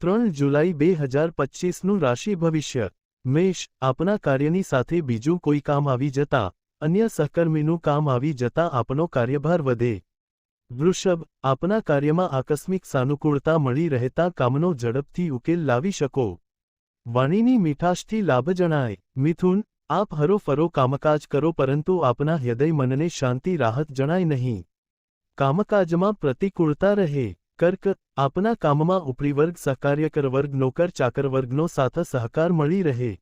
ત્રણ જુલાઈ બે હજાર પચીસનું રાશિ ભવિષ્ય. મેષ, આપના કાર્યની સાથે બીજું કોઈ કામ આવી જતા, અન્ય સહકર્મીનું કામ આવી જતા આપનો કાર્યભાર વધે. વૃષભ, આપના કાર્યમાં આકસ્મિક સાનુકૂળતા મળી રહેતા કામનો ઝડપથી ઉકેલ લાવી શકો. વાણીની મીઠાશથી લાભ જણાય. મિથુન, આપ હરોફરો કામકાજ કરો પરંતુ આપના હૃદય મનને શાંતિ રાહત જણાય નહીં. કામકાજમાં પ્રતિકૂળતા રહે. કર્ક, આપના કામમાં ઉપરી વર્ગ સહકાર્યકર વર્ગ, નોકર ચાકર વર્ગનો સાથ સહકાર મળી રહે.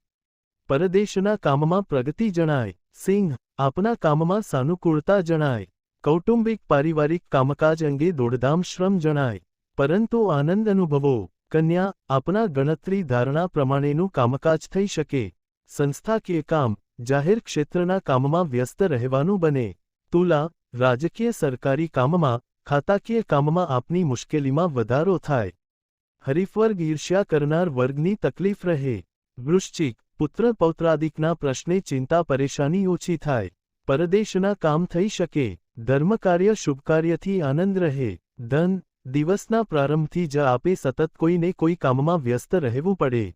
પરદેશના કામમાં પ્રગતિ જણાય. સિંહ, આપના કામમાં સાનુકૂળતા જણાય. કૌટુંબિક પારિવારિક કામકાજ અંગે દોડધામ શ્રમ જણાય. પરંતુ આનંદ અનુભવો. કન્યા, આપના ગણતરી ધારણા પ્રમાણેનું કામકાજ થઈ શકે. સંસ્થાકીય કામ, જાહેર ક્ષેત્રના કામમાં વ્યસ્ત રહેવાનું બને. તુલા, રાજકીય સરકારી કામમાં ખાતાકીય કામમાં આપની મુશ્કેલીમાં વધારો થાય. હરીફવર્ગ ઈર્ષ્યા કરનાર વર્ગની તકલીફ રહે. વૃશ્ચિક, પુત્ર પૌત્રાદિકના પ્રશ્ને ચિંતા પરેશાની ઓછી થાય. પરદેશના કામ થઈ શકે. ધર્મકાર્ય શુભકાર્યથી આનંદ રહે. ધન, દિવસના પ્રારંભથી જ આપે સતત કોઈને કોઈ કામમાં વ્યસ્ત રહેવું પડે.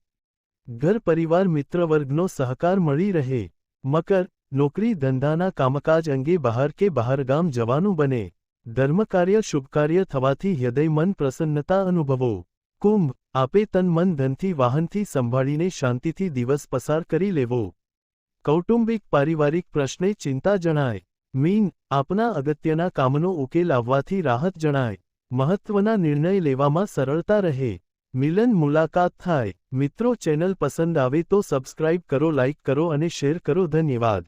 ઘર પરિવાર મિત્રવર્ગનો સહકાર મળી રહે. મકર, નોકરી ધંધાના કામકાજ અંગે બહાર કે બહારગામ જવાનું બને. ધર્મકાર્ય શુભકાર્ય થવાથી હૃદય મન પ્રસન્નતા અનુભવો. કુંભ, આપે તન મન ધનથી વાહનથી સંભાળીને શાંતિથી દિવસ પસાર કરી લેવો. કૌટુંબિક પારિવારિક પ્રશ્ને ચિંતા જણાય. મીન, આપના અગત્યના કામનો ઉકેલ આવવાથી રાહત જણાય. મહત્વના નિર્ણય લેવામાં સરળતા રહે. મિલન મુલાકાત થાય. મિત્રો ચેનલ પસંદ આવે તો સબસ્ક્રાઇબ કરો, લાઇક કરો અને શેર કરો. ધન્યવાદ.